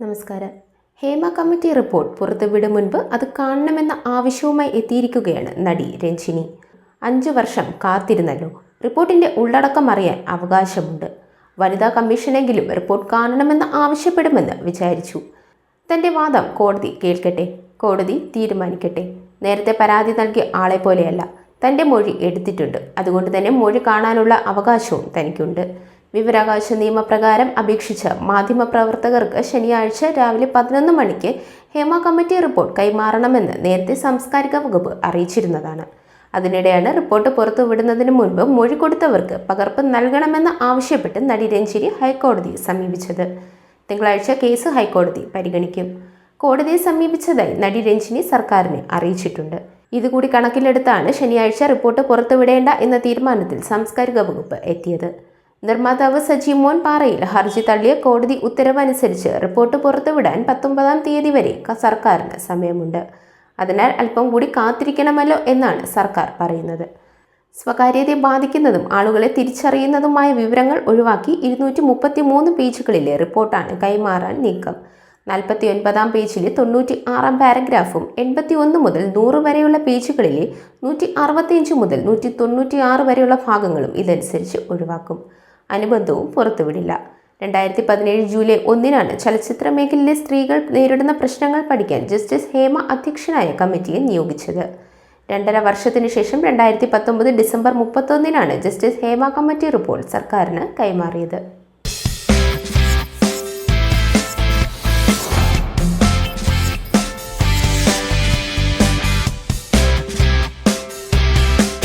നമസ്കാരം. Hema committee report പുറത്തുവിടും മുൻപ് അത് കാണണമെന്ന ആവശ്യവുമായി എത്തിയിരിക്കുകയാണ് നടി രഞ്ജിനി. അഞ്ചു വർഷം കാത്തിരുന്നല്ലോ. റിപ്പോർട്ടിന്റെ ഉള്ളടക്കം അറിയാൻ അവകാശമുണ്ട്. വനിതാ കമ്മീഷനെങ്കിലും റിപ്പോർട്ട് കാണണമെന്ന് ആവശ്യപ്പെടുമെന്ന് വിചാരിച്ചു. തന്റെ വാദം കോടതി കേൾക്കട്ടെ കോടതി തീരുമാനിക്കട്ടെ. നേരത്തെ പരാതി നൽകിയ ആളെ പോലെയല്ല തന്റെ മൊഴി എടുത്തിട്ടുണ്ട്. അതുകൊണ്ട് തന്നെ മൊഴി കാണാനുള്ള അവകാശവും തനിക്കുണ്ട്. വിവരാവകാശ നിയമപ്രകാരം അപേക്ഷിച്ച് മാധ്യമപ്രവർത്തകർക്ക് ശനിയാഴ്ച രാവിലെ പതിനൊന്ന് മണിക്ക് ഹേമ കമ്മിറ്റി റിപ്പോർട്ട് കൈമാറണമെന്ന് നേരത്തെ സാംസ്കാരിക വകുപ്പ് അറിയിച്ചിരുന്നതാണ്. അതിനിടെയാണ് റിപ്പോർട്ട് പുറത്തുവിടുന്നതിന് മുൻപ് മൊഴി കൊടുത്തവർക്ക് പകർപ്പ് നൽകണമെന്ന് ആവശ്യപ്പെട്ട് നടി രഞ്ജിനി ഹൈക്കോടതിയെ സമീപിച്ചത്. തിങ്കളാഴ്ച കേസ് ഹൈക്കോടതി പരിഗണിക്കും. കോടതിയെ സമീപിച്ചതായി നടി രഞ്ജിനി സർക്കാരിനെ അറിയിച്ചിട്ടുണ്ട്. ഇതുകൂടി കണക്കിലെടുത്താണ് ശനിയാഴ്ച റിപ്പോർട്ട് പുറത്തുവിടേണ്ട എന്ന തീരുമാനത്തിൽ സാംസ്കാരിക വകുപ്പ് എത്തിയത്. നിർമ്മാതാവ് സജി മോൻ പാറയിൽ ഹർജി തള്ളിയ കോടതി ഉത്തരവനുസരിച്ച് റിപ്പോർട്ട് പുറത്തുവിടാൻ പത്തൊമ്പതാം തീയതി വരെ സർക്കാരിന് സമയമുണ്ട്. അതിനാൽ അല്പം കൂടി കാത്തിരിക്കണമല്ലോ എന്നാണ് സർക്കാർ പറയുന്നത്. സ്വകാര്യതയെ ബാധിക്കുന്നതും ആളുകളെ തിരിച്ചറിയുന്നതുമായ വിവരങ്ങൾ ഒഴിവാക്കി ഇരുന്നൂറ്റി മുപ്പത്തി മൂന്ന് പേജുകളിലെ റിപ്പോർട്ടാണ് കൈമാറാൻ നീക്കം. നാൽപ്പത്തി ഒൻപതാം പേജിലെ തൊണ്ണൂറ്റി ആറാം പാരഗ്രാഫും എൺപത്തി ഒന്ന് മുതൽ നൂറ് വരെയുള്ള പേജുകളിലെ നൂറ്റി അറുപത്തിയഞ്ച് മുതൽ നൂറ്റി തൊണ്ണൂറ്റി ആറ് വരെയുള്ള ഭാഗങ്ങളും ഇതനുസരിച്ച് ഒഴിവാക്കും. അനുബന്ധവും പുറത്തുവിടില്ല. രണ്ടായിരത്തി പതിനേഴ് ജൂലൈ ഒന്നിനാണ് ചലച്ചിത്ര മേഖലയിലെ സ്ത്രീകൾ നേരിടുന്ന പ്രശ്നങ്ങൾ പഠിക്കാൻ ജസ്റ്റിസ് ഹേമ അധ്യക്ഷനായ കമ്മിറ്റിയെ നിയോഗിച്ചത്. രണ്ടര വർഷത്തിനു ശേഷം രണ്ടായിരത്തി പത്തൊമ്പത് ഡിസംബർ മുപ്പത്തൊന്നിനാണ് ജസ്റ്റിസ് ഹേമ കമ്മിറ്റി റിപ്പോർട്ട് സർക്കാരിന് കൈമാറിയത്.